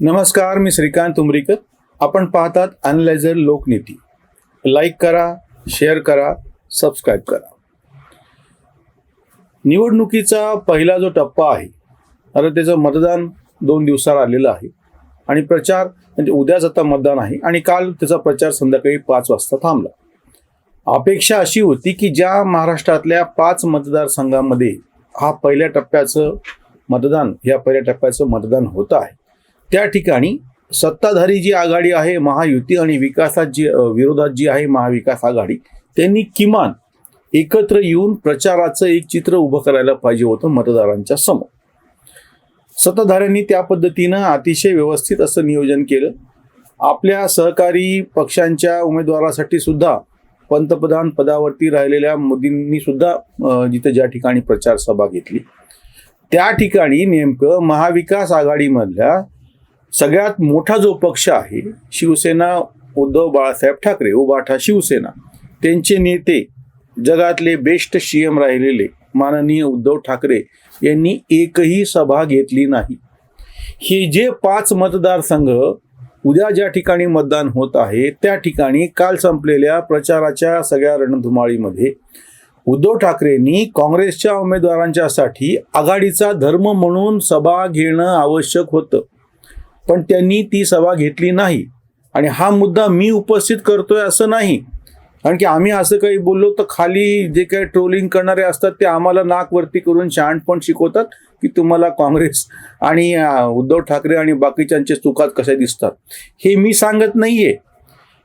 नमस्कार मी श्रीकांत उमरीकर. आपण पाहतात अनलायझर लोकनीती. लाईक करा शेअर करा सबस्क्राईब करा. निवडणुकीचा पहिला जो टप्पा आहे आता त्याचं मतदान दोन दिवसावर आलेलं आहे. आणि प्रचार म्हणजे उद्याच आता मतदान आहे. आणि काल त्याचा प्रचार संध्याकाळी पाच वाजता थांबला. अपेक्षा अशी होती की ज्या महाराष्ट्रातल्या पाच मतदारसंघामध्ये हा पहिल्या टप्प्याचं मतदान या पहिल्या टप्प्याचं मतदान होतं आहे त्या ठिकाणी सत्ताधारी जी आघाडी आहे महायुती आणि विकासात जी विरोधात जी आहे महाविकास आघाडी त्यांनी किमान एकत्र येऊन प्रचाराचं एक चित्र उभं करायला पाहिजे होतं मतदारांच्या समोर. सत्ताधाऱ्यांनी त्या पद्धतीनं अतिशय व्यवस्थित असं नियोजन केलं. आपल्या सहकारी पक्षांच्या उमेदवारासाठी सुद्धा पंतप्रधान पदावरती राहिलेल्या मोदींनी सुद्धा जिथं ज्या ठिकाणी प्रचार सभा घेतली. त्या ठिकाणी नेमकं महाविकास आघाडीमधल्या सगळ्यात मोठा जो पक्ष आहे शिवसेना उद्धव बाळासाहेब ठाकरे उबाठा शिवसेना त्यांचे नेते जगातले बेस्ट सी एम राहिलेले माननीय उद्धव ठाकरे यांनी एकही सभा घेतली नाही. हे जे पाच मतदारसंघ उद्या ज्या ठिकाणी मतदान होत आहे त्या ठिकाणी काल संपलेल्या प्रचाराच्या सगळ्या रणधुमाळीमध्ये उद्धव ठाकरेंनी काँग्रेसच्या उमेदवारांच्यासाठी आघाडीचा धर्म म्हणून सभा घेणं आवश्यक होतं. पण त्यांनी ती सभा घेतली नाही. आणि हा मुद्दा मी उपस्थित करतोय असं नाही. कारण की आम्ही असं काही बोललो तर खाली जे काही ट्रोलिंग करणारे असतात ते आम्हाला नाकवरती करून शहाणपण शिकवतात की तुम्हाला काँग्रेस आणि उद्धव ठाकरे आणि बाकीच्यांचे चुकात कशा दिसतात. हे मी सांगत नाहीये.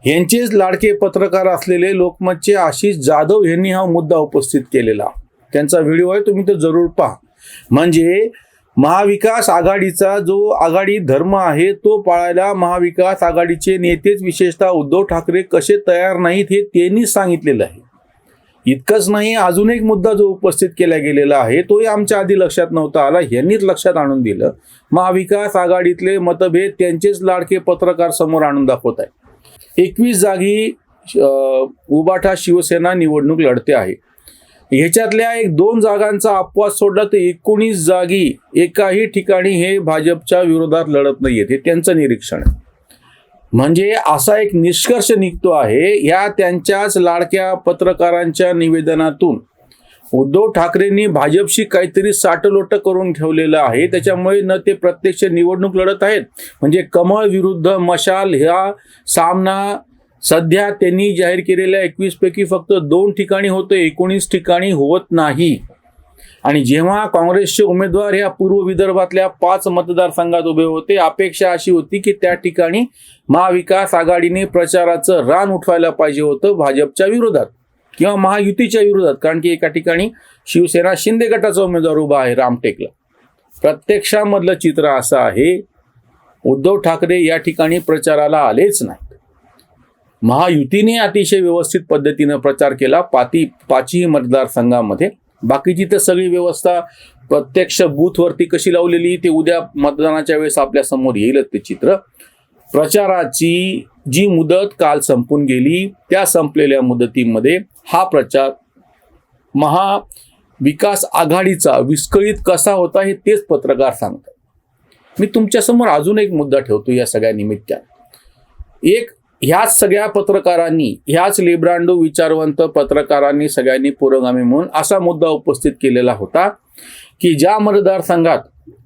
यांचेच लाडके पत्रकार असलेले लोकमतचे आशिष जाधव यांनी हा मुद्दा उपस्थित केलेला. त्यांचा व्हिडिओ आहे तुम्ही तो जरूर पहा. म्हणजे महाविकास आघाडीचा जो आघाडी धर्म आहे तो पाळायला महाविकास आघाडीचे नेतेच विशेषतः उद्धव ठाकरे कसे तयार नाहीत हे त्यांनीच सांगितलेलं आहे. इतकंच नाही अजून एक मुद्दा जो उपस्थित केला गेलेला आहे तोही आमच्या आधी लक्षात नव्हता आला यांनीच लक्षात आणून दिलं. महाविकास आघाडीतले मतभेद त्यांचेच लाडके पत्रकार समोर आणून दाखवत आहे एकवीस जागी उबाठा शिवसेना निवडणूक लढते आहे. ह्याच्यातल्या एक दोन जागांचा अपवाद सोडला तर एकोणीस जागी एकाही ठिकाणी हे भाजपच्या विरोधात लढत नाहीयेत हे त्यांचं निरीक्षण आहे. म्हणजे असा एक निष्कर्ष निघतो आहे या त्यांच्याच लाडक्या पत्रकारांच्या निवेदनातून उद्धव ठाकरेंनी भाजपशी काहीतरी साटलोट करून ठेवलेलं आहे. त्याच्यामुळे न ते प्रत्यक्ष निवडणूक लढत आहेत. म्हणजे कमळ विरुद्ध मशाल ह्या सामना सध्या त्यांनी जाहीर केलेल्या एकवीसपैकी फक्त दोन ठिकाणी होतं एकोणीस ठिकाणी होत नाही. आणि जेव्हा काँग्रेसचे उमेदवार ह्या पूर्व विदर्भातल्या पाच मतदारसंघात उभे होते अपेक्षा अशी होती की त्या ठिकाणी महाविकास आघाडीने प्रचाराचं रान उठवायला पाहिजे होतं भाजपच्या विरोधात किंवा महायुतीच्या विरोधात कारण की एका ठिकाणी शिवसेना शिंदे गटाचा उमेदवार उभा आहे रामटेकला प्रत्यक्षामधलं चित्र असं आहे उद्धव ठाकरे या ठिकाणी प्रचाराला आलेच नाही. महायुतीने अतिशय व्यवस्थित पद्धतीनं प्रचार केला. पाती पाचही मतदारसंघामध्ये. बाकीची तर सगळी व्यवस्था प्रत्यक्ष बूथवरती कशी लावलेली ते उद्या मतदानाच्या वेळेस आपल्यासमोर येईलच ते चित्र. प्रचाराची जी मुदत काल संपून गेली त्या संपलेल्या मुदतीमध्ये हा प्रचार महाविकास आघाडीचा विस्कळीत कसा होता हे तेच पत्रकार सांगतात. मी तुमच्यासमोर अजून एक मुद्दा ठेवतो या सगळ्या निमित्तानं. एक ह्याच सगळ्या पत्रकारांनी ह्याच लिब्रांडो विचारवंत पत्रकारांनी सगळ्यांनी पुरोगामी म्हणून असा मुद्दा उपस्थित केलेला होता की ज्या मतदारसंघात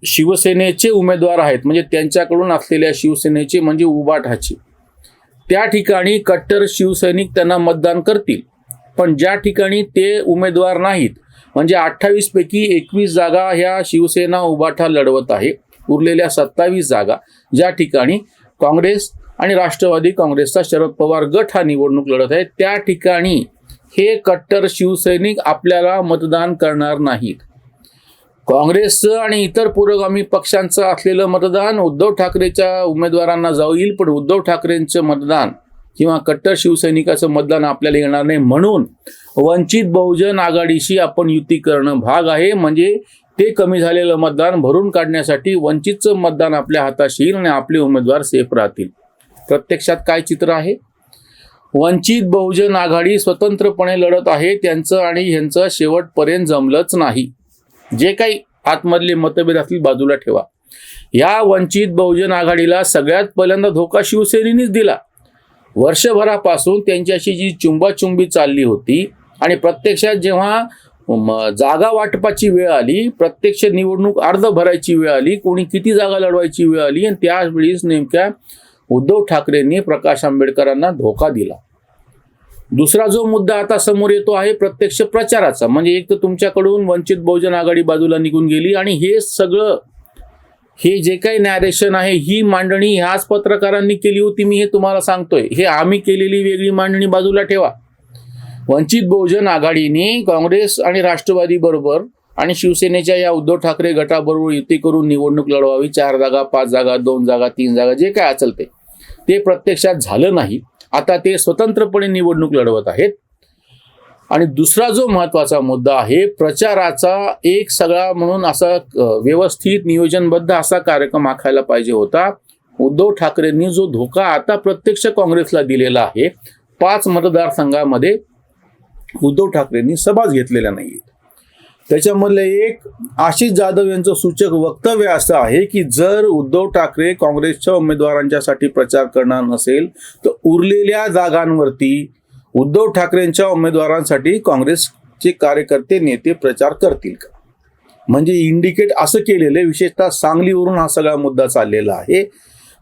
शिवसेनेचे उमेदवार आहेत म्हणजे त्यांच्याकडून असलेल्या शिवसेनेचे म्हणजे उबाठाचे त्या ठिकाणी कट्टर शिवसैनिक त्यांना मतदान करतील. पण ज्या ठिकाणी ते उमेदवार नाहीत म्हणजे अठ्ठावीसपैकी एकवीस जागा ह्या शिवसेना उबाठा लढवत आहे उरलेल्या सत्तावीस जागा ज्या ठिकाणी काँग्रेस आणि राष्ट्रवादी काँग्रेसचा शरद पवार गट हा निवडणूक लढत आहे. त्या ठिकाणी हे कट्टर शिवसैनिक आपल्याला मतदान करणार नाहीत. काँग्रेसचं आणि इतर पुरोगामी पक्षांचं असलेलं मतदान उद्धव ठाकरेच्या उमेदवारांना जाईल पण उद्धव ठाकरेंचं मतदान किंवा कट्टर शिवसैनिकाचं मतदान आपल्याला येणार नाही म्हणून वंचित बहुजन आघाडीशी आपण युती करणं भाग आहे. म्हणजे ते कमी झालेलं मतदान भरून काढण्यासाठी वंचितचं मतदान आपल्या हाताशी येईल आणि आपले उमेदवार सेफ राहतील. प्रत्यक्षात काय चित्र आहे? वंचित बहुजन आघाडी स्वतंत्रपणे लढत आहे त्यांचं आणि ह्यांचं शेवटपर्यंत जमलंच नाही. जे काही आतमधले मतभेद असतील बाजूला ठेवा. या वंचित बहुजन आघाडीला सगळ्यात पहिल्यांदा धोका शिवसेनेनीच दिला. वर्षभरापासून त्यांच्याशी जी चुंबाचुंबी चालली होती आणि प्रत्यक्षात जेव्हा जागा वाटपाची वेळ आली प्रत्यक्ष निवडणूक अर्ध भरायची वेळ आली कोणी किती जागा लढवायची वेळ आली आणि त्यावेळीच नेमक्या उद्धव ठाकरेंनी प्रकाश आंबेडकरांना धोका दिला. दुसरा जो मुद्दा आता समोर येतो आहे प्रत्यक्ष प्रचाराचा. म्हणजे एक तर तुमच्याकडून वंचित बहुजन आघाडी बाजूला निघून गेली आणि हे सगळं हे जे काही नॅरेशन आहे ही मांडणी ह्याच पत्रकारांनी केली होती मी हे तुम्हाला सांगतोय. हे आम्ही केलेली वेगळी मांडणी बाजूला ठेवा. वंचित बहुजन आघाडीने काँग्रेस आणि राष्ट्रवादी बरोबर आणि शिवसेनेच्या या उद्धव ठाकरे गटाबरोबर युती करून निवडणूक लढवावी चार जागा पाच जागा दोन जागा तीन जागा जे काय असेल ते. ते प्रत्यक्षात झालं नाही. आता ते स्वतंत्रपणे निवडणूक लढवत आहेत. आणि दुसरा जो महत्त्वाचा मुद्दा आहे प्रचाराचा एक सगळा म्हणून असा व्यवस्थित नियोजनबद्ध असा कार्यक्रम आखायला पाहिजे होता. उद्धव ठाकरेंनी जो धोका आता प्रत्यक्ष काँग्रेसला दिलेला आहे पाच मतदारसंघामध्ये उद्धव ठाकरेंनी सभाच घेतलेल्या नाहीत त्याच्यामधले एक आशिष जाधव यांचं सूचक वक्तव्य असं आहे की जर उद्धव ठाकरे काँग्रेसच्या उमेदवारांच्यासाठी प्रचार करणार नसेल तर उरलेल्या जागांवरती उद्धव ठाकरेंच्या उमेदवारांसाठी काँग्रेसचे कार्यकर्ते नेते प्रचार करतील का? म्हणजे इंडिकेट असं केलेलं आहे विशेषतः सांगलीवरून हा सगळा मुद्दा चाललेला आहे.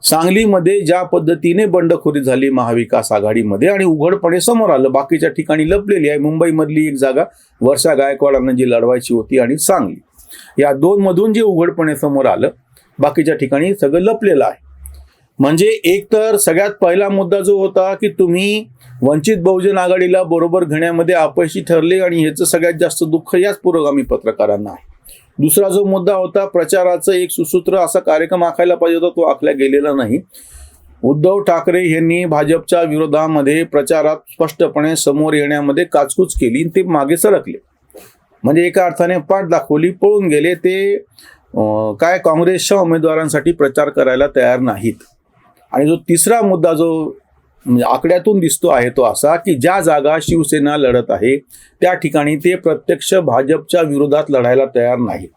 सांगलीमध्ये ज्या पद्धतीने बंडखोरी झाली महाविकास आघाडीमध्ये आणि उघडपणे समोर आलं बाकीच्या ठिकाणी लपलेली आहे मुंबईमधली एक जागा वर्षा गायकवाडांना जी लढवायची होती आणि सांगली. या दोनमधून जे उघडपणे समोर आलं बाकीच्या ठिकाणी सगळं लपलेलं आहे. म्हणजे एक तर सगळ्यात पहिला मुद्दा जो होता की तुम्ही वंचित बहुजन आघाडीला बरोबर घेण्यामध्ये अपयशी ठरले आणि ह्याचं सगळ्यात जास्त दुःख याच पुरोगामी पत्रकारांना आहे. दुसरा जो मुद्दा होता प्रचाराचं एक सुसूत्र असा कार्यक्रम आखायला पाहिजे होता तो आखला गेलेला नाही. उद्धव ठाकरे यांनी भाजपच्या विरोधामध्ये प्रचारात स्पष्टपणे समोर येण्यामध्ये काचकूच केली आणि ते मागे सरकले. म्हणजे एका अर्थाने पाठ दाखवली पळून गेले ते काय काँग्रेसच्या उमेदवारांसाठी प्रचार करायला तयार नाहीत. आणि जो तिसरा मुद्दा जो म्हणजे आकड्यातून दिसतो आहे तो असा की ज्या जागा शिवसेना लढत आहे त्या ठिकाणी ते प्रत्यक्ष भाजपच्या विरोधात लढायला तयार नाही.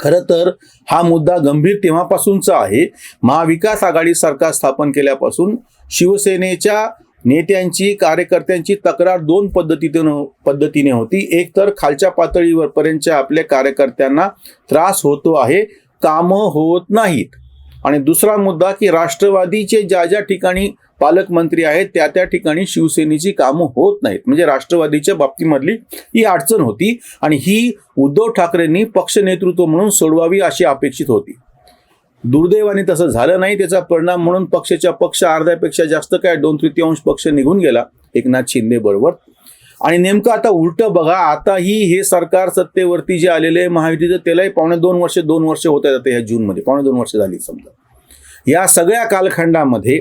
खरं तर हा मुद्दा गंभीर तेव्हापासूनचा आहे. महाविकास आघाडी सरकार स्थापन केल्यापासून शिवसेनेच्या नेत्यांची कार्यकर्त्यांची तक्रार दोन पद्धतीतून पद्धतीने होती. एक तर खालच्या पातळीवर पर्यंतच्या आपल्या कार्यकर्त्यांना त्रास होतो आहे कामं होत नाहीत. आणि दुसरा मुद्दा की राष्ट्रवादीचे ज्या ज्या ठिकाणी पालकमंत्री आहेत त्या त्या ठिकाणी शिवसेनेची कामं होत नाहीत. म्हणजे राष्ट्रवादीच्या बाबतीमधली ही अडचण होती आणि ही उद्धव ठाकरेंनी पक्ष नेतृत्व म्हणून सोडवावी अशी अपेक्षित होती. दुर्दैवाने तसं झालं नाही. त्याचा परिणाम म्हणून पक्षाच्या पक्ष अर्ध्यापेक्षा जास्त काय दोन तृतीयांश पक्ष निघून गेला. एकनाथ शिंदे बरोबर आणि नेमकं आता उलट बघा आताही हे सरकार सत्तेवरती जे आलेले आहे महायुतीचं त्यालाही पावणे दोन वर्ष दोन वर्ष होत आहेत आता ह्या जूनमध्ये. पावणे दोन वर्ष झाली समजा. या सगळ्या कालखंडामध्ये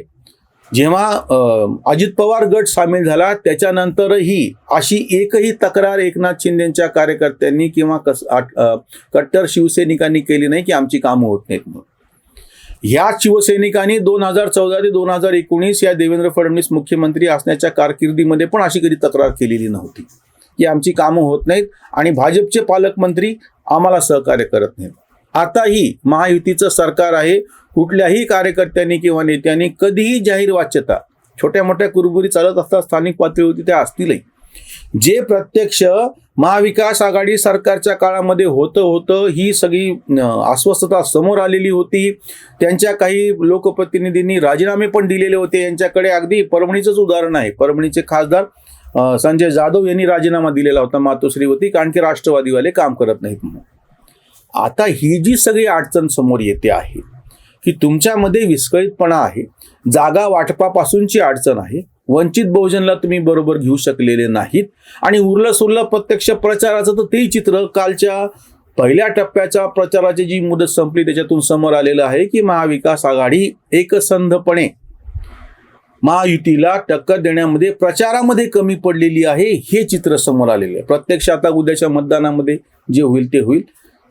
जेव्हा अजित पवार गट सामील झाला त्याच्यानंतरही अशी एकही तक्रार एकनाथ शिंदेच्या कार्यकर्त्यांनी किंवा कस कट्टर शिवसैनिकांनी केली नाही की आमची कामं होत नाहीत म्हणून. या शिवसैनिकांनी दोन हजार चौदा ते दोन हजार एकोणीस या देवेंद्र फडणवीस मुख्यमंत्री असण्याच्या कारकिर्दीमध्ये पण अशी कधी तक्रार केलेली नव्हती. की आमची कामं होत नाहीत आणि भाजपचे पालकमंत्री आम्हाला सहकार्य करत नाहीत. आताही महायुतीचं सरकार आहे. कुठल्याही कार्यकर्त्यांनी किंवा नेत्यांनी कधीही जाहीर वाच्यता छोट्या मोठ्या कुरबुरी चालत असतात स्थानिक पातळीवरती त्या असतीलही. जे प्रत्यक्ष महाविकास आघाडी सरकारच्या काळामध्ये होतं होतं ही सगळी अस्वस्थता समोर आलेली होती. त्यांच्या काही लोकप्रतिनिधींनी राजीनामे पण दिलेले होते. यांच्याकडे अगदी परभणीचंच उदाहरण आहे. परभणीचे खासदार संजय जाधव यांनी राजीनामा दिलेला होता मातोश्रीवरती. कारण की राष्ट्रवादीवाले काम करत नाहीत म्हणून. आता ही जी सगळी अडचण समोर येते आहे की तुमच्यामध्ये विस्कळीतपणा आहे. जागा वाटपापासूनची अडचण आहे. वंचित बहुजनला तुम्ही बरोबर घेऊ शकलेले नाहीत. आणि उरलं सुरलं प्रत्यक्ष प्रचाराचं तर तेही चित्र. कालच्या पहिल्या टप्प्याच्या प्रचाराची जी मुदत संपली त्याच्यातून समोर आलेलं आहे की महाविकास आघाडी एकसंधपणे महायुतीला टक्कर देण्यामध्ये प्रचारामध्ये कमी पडलेली आहे हे चित्र समोर आलेलं आहे. प्रत्यक्ष आता उद्याच्या मतदानामध्ये जे होईल ते होईल.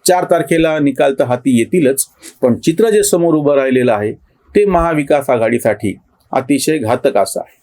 चार तारखेला निकाल तर हाती येतीलच पण चित्र जे समोर उभं राहिलेलं आहे ते महाविकास आघाडीसाठी अतिशय घातक असं आहे.